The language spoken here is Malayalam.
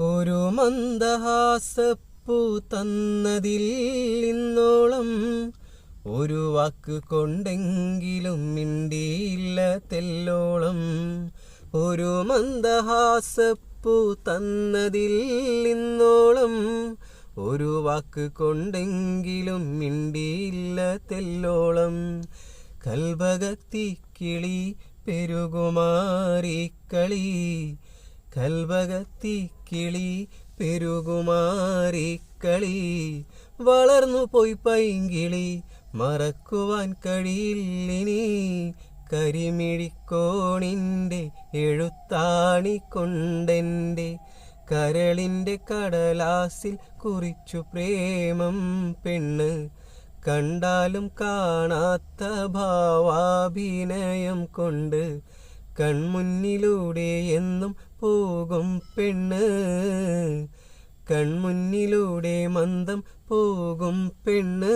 ഒരു മന്ദഹാസപ്പൂ തന്നതിൽ ഇന്നോളം ഒരു വാക്ക് കൊണ്ടെങ്കിലും മിണ്ടിയില്ല തെല്ലോളം. ഒരു മന്ദഹാസപ്പൂ തന്നതിൽ ഇന്നോളം ഒരു വാക്ക് കൊണ്ടെങ്കിലും മിണ്ടിയില്ല തെല്ലോളം. കൽഭകത്തി കിളി പെരുകുമാറി കളി കൽഭകത്തി കിളി പെരുകുമാറിക്കളി വളർന്നു പോയി പൈങ്കിളി മറക്കുവാൻ കഴിയില്ലിനി. കരിമിഴിക്കോണിന്റെ എഴുത്താണി കൊണ്ടെന്റെ കരളിന്റെ കടലാസിൽ കുറിച്ചു പ്രേമം പെണ്ണ്. കണ്ടാലും കാണാത്ത ഭാവാഭിനയം കൊണ്ട് കൺമുന്നിലൂടെ എന്നും പോകും പെണ്ണ്. കൺമുന്നിലൂടെ മന്ദം പോകും പെണ്ണ്.